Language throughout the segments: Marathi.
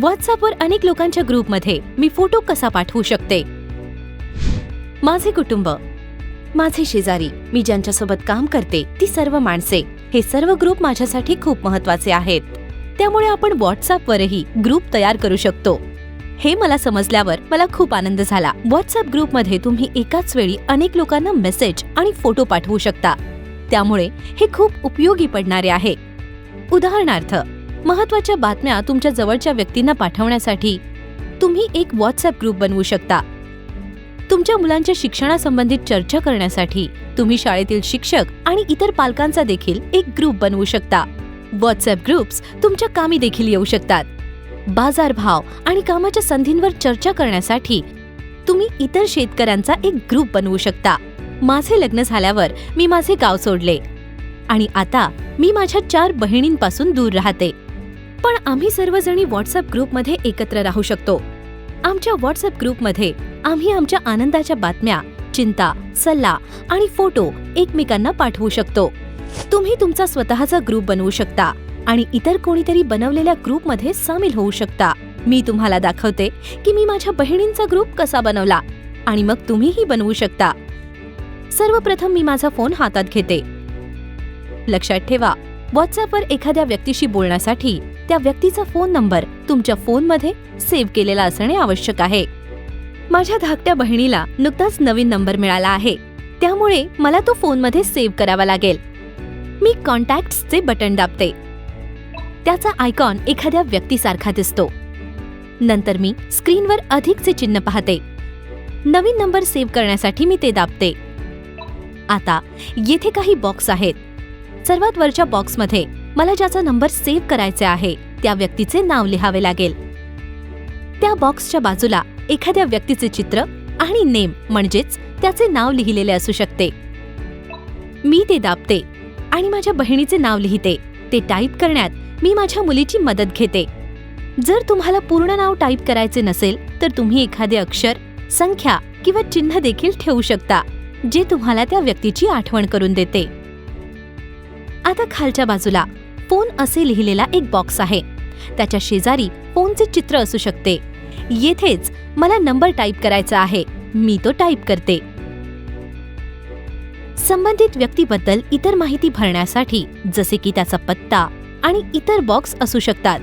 व्हॉट्सअपवर अनेक लोकांच्या ग्रुपमध्ये मी फोटो कसा पाठवू शकते? माझे कुटुंब माझे शेजारी मी ज्यांच्यासोबत काम करते ती सर्व माणसे हे सर्व ग्रुप माझ्यासाठी खूप महत्त्वाचे आहेत. त्यामुळे आपण व्हॉट्सअपवरही ग्रुप तयार करू शकतो. हे मला समजल्यावर मला खूप आनंद झाला. व्हॉट्सअप ग्रुपमध्ये तुम्ही एकाच वेळी अनेक लोकांना मेसेज आणि फोटो पाठवू शकता. त्यामुळे हे खूप उपयोगी पडणारे आहे. उदाहरणार्थ महत्त्वाच्या बातम्या तुमच्या जवळच्या व्यक्तींना पाठवण्यासाठी तुम्ही एक व्हॉट्सअप ग्रुप बनवू शकता. तुमच्या मुलांच्या शिक्षणासंबंधित चर्चा करण्यासाठी तुम्ही शाळेतील शिक्षक आणि इतर पालकांचा देखील एक ग्रुप बनवू शकता. व्हॉट्सअप ग्रुप्स तुमच्या कामी देखील येऊ शकतात. बाजारभाव आणि कामाच्या संधींवर चर्चा करण्यासाठी तुम्ही इतर शेतकऱ्यांचा एक ग्रुप बनवू शकता. माझे लग्न झाल्यावर मी माझे गाव सोडले आणि आता मी माझ्या चार बहिणींपासून दूर राहते. पण आम्ही सर्वजणी व्हॉट्सअप ग्रुपमध्ये एकत्र राहू शकतो. आमच्या व्हॉट्सअप ग्रुपमध्ये आम्ही आमच्या आनंदाच्या बातम्या चिंता सल्ला आणि फोटो एकमेकांना पाठवू शकतो. तुम्ही तुमचा स्वतःचा ग्रुप बनवू शकता आणि इतर कोणीतरी बनवलेल्या ग्रुपमध्ये सामील होऊ शकता. मी तुम्हाला दाखवते की मी माझ्या बहिणींचा ग्रुप कसा बनवला आणि मग तुम्हीही बनवू शकता. सर्वप्रथम मी माझा फोन हातात घेते. लक्षात ठेवा व्हॉट्सअपवर एखाद्या व्यक्तीशी बोलण्यासाठी त्या व्यक्तीचा फोन नंबर तुमच्या फोनमध्ये सेव्ह केलेला असणे आवश्यक आहे. माझ्या धाकट्या बहिणीला नुकताच नवीन नंबर मिळाला आहे. त्यामुळे मला तो फोनमध्ये सेव्ह करावा लागेल. मी कॉन्टॅक्ट्सचे बटन दाबते. त्याचा आयकॉन एखाद्या व्यक्तीसारखा दिसतो. नंतर मी स्क्रीनवर अधिकचे चिन्ह पाहते. नवीन नंबर सेव्ह करण्यासाठी मी ते दाबते. आता येथे काही बॉक्स आहेत. सर्वात वरच्या बॉक्समध्ये मला ज्याचा नंबर सेव्ह करायचे आहे त्या व्यक्तीचे नाव लिहावे लागेल. त्या बॉक्सच्या बाजूला एखाद्या व्यक्तीचे चित्र आणि नेम म्हणजेच त्याचे नाव लिहिलेले असू शकते. मी ते दाबते आणि माझ्या बहिणीचे नाव लिहिते. ते टाईप करण्यात मी माझ्या मुलीची मदत घेते. जर तुम्हाला पूर्ण नाव टाईप करायचे नसेल तर तुम्ही एखादे अक्षर संख्या किंवा चिन्ह देखील ठेवू शकता जे तुम्हाला त्या व्यक्तीची आठवण करून देते. आता खालच्या बाजूला असे लिहिलेला एक बॉक्स आहे. त्याच्या शेजारी फोनचे चित्र असू शकते. येथेच मला नंबर टाईप करायचा आहे. मी तो टाईप करते. संबंधित व्यक्तीबद्दल इतर माहिती भरण्यासाठी जसे की त्याचा पत्ता आणि इतर बॉक्स असू शकतात.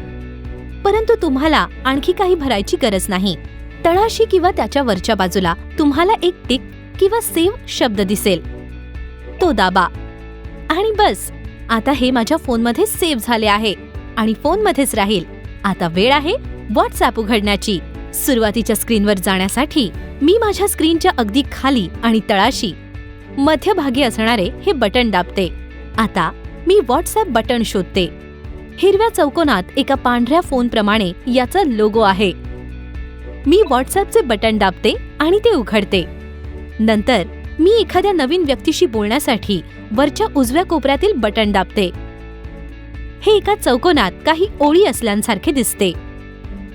परंतु तुम्हाला आणखी काही भरायची गरज नाही. तळाशी किंवा त्याच्या वरच्या बाजूला तुम्हाला एक टिक किंवा सेव्ह शब्द दिसेल. तो दाबा. आणि बस. आता हे माझ्या फोनमध्ये सेव्ह झाले आहे आणि फोनमध्येच राहील. आता वेळ आहे व्हॉट्सॲप उघडण्याची. सुरुवातीच्या स्क्रीनवर जाण्यासाठी मी माझ्या स्क्रीनच्या अगदी खाली आणि तळाशी मध्यभागी असणारे हे बटन दाबते. आता मी व्हॉट्सॲप बटन शोधते. हिरव्या चौकोनात एका पांढऱ्या फोनप्रमाणे याचा लोगो आहे. मी व्हॉट्सॲपचे बटन दाबते आणि ते उघडते. नंतर मी एखाद्या नवीन व्यक्तीशी बोलण्यासाठी वरच्या उजव्या कोपऱ्यातील बटन दाबते. हे एका चौकोनात काही ओळी असल्यासारखे दिसते.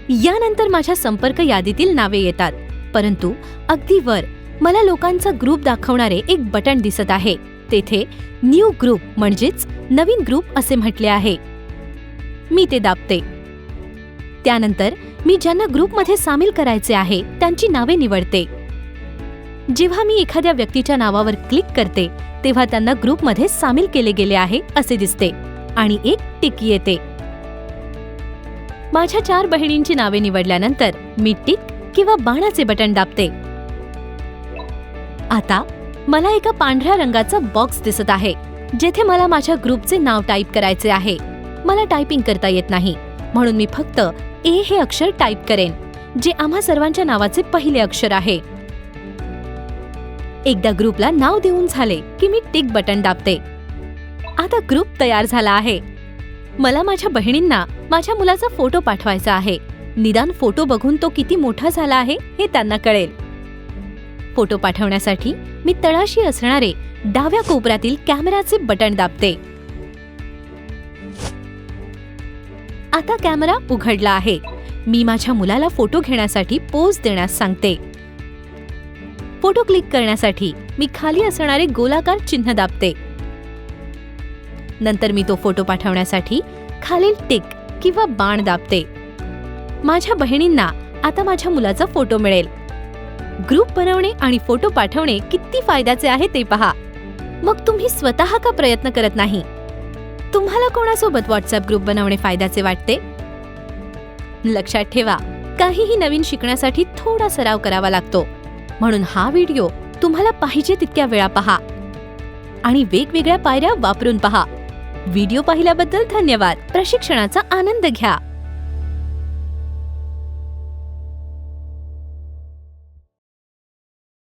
यानंतर माझ्या संपर्क यादीतील नावे येतात परंतु अगदी वर मला लोकांचा ग्रुप दाखवणारे एक बटन दिसत आहे. तेथे न्यू ग्रुप म्हणजेच नवीन ग्रुप असे म्हटले आहे. मी ते दाबते. त्यानंतर मी ज्यांना ग्रुपमध्ये सामील करायचे आहे त्यांची नावे निवडते. जेव्हा मी एखाद्या व्यक्तीच्या नावावर क्लिक करते तेव्हा त्यांना ग्रुपमध्ये सामील केले गेले आहे असे दिसते. आणि एक टिक येते. माझ्या चार बहिणींची नावे निवडल्यानंतर मी टिक किंवा बाणाचे बटन दाबते. आता मला एका पांढऱ्या रंगाचा बॉक्स दिसत आहे जेथे मला माझ्या ग्रुपचे नाव टाईप करायचे आहे. मला टायपिंग करता येत नाही म्हणून मी फक्त ए हे अक्षर टाईप करेन जे आम्हा सर्वांच्या नावाचे पहिले अक्षर आहे. एकदा ग्रुपला नाव देऊन झाले की मी टिक बटन दाबते. आता ग्रुप तयार झाला आहे. मला माझ्या बहिणींना माझ्या मुलाचा फोटो पाठवायचा आहे. निदान फोटो बघून तो किती मोठा झाला आहे हे त्यांना कळेल. फोटो पाठवण्यासाठी मी तळाशी असणारे डाव्या कोपऱ्यातील कॅमेराचे बटन दाबते. आता कॅमेरा उघडला आहे. मी माझ्या मुलाला फोटो घेण्यासाठी पोज देण्यास सांगते. फोटो क्लिक करण्यासाठी मी खाली असणारे गोलाकार चिन्ह दाबते. नंतर मी तो फोटो पाठवण्यासाठी खालील टिक किंवा बाण दाबते. माझ्या बहिणींना आता माझ्या मुलाचा फोटो मिळेल. ग्रुप बनवणे आणि फोटो पाठवणे किती फायद्याचे आहे ते पहा. मग तुम्ही स्वतः का प्रयत्न करत नाही? तुम्हाला कोणासोबत व्हॉट्सअप ग्रुप बनवणे फायद्याचे वाटते? लक्षात ठेवा काहीही नवीन शिकण्यासाठी थोडा सराव करावा लागतो. म्हणून हा व्हिडिओ तुम्हाला पाहिजे तितक्या वेळा पहा. आणि वेगवेगळ्या पायऱ्या वापरून पहा. व्हिडिओ पाहिल्याबद्दल धन्यवाद. प्रशिक्षणाचा आनंद घ्या.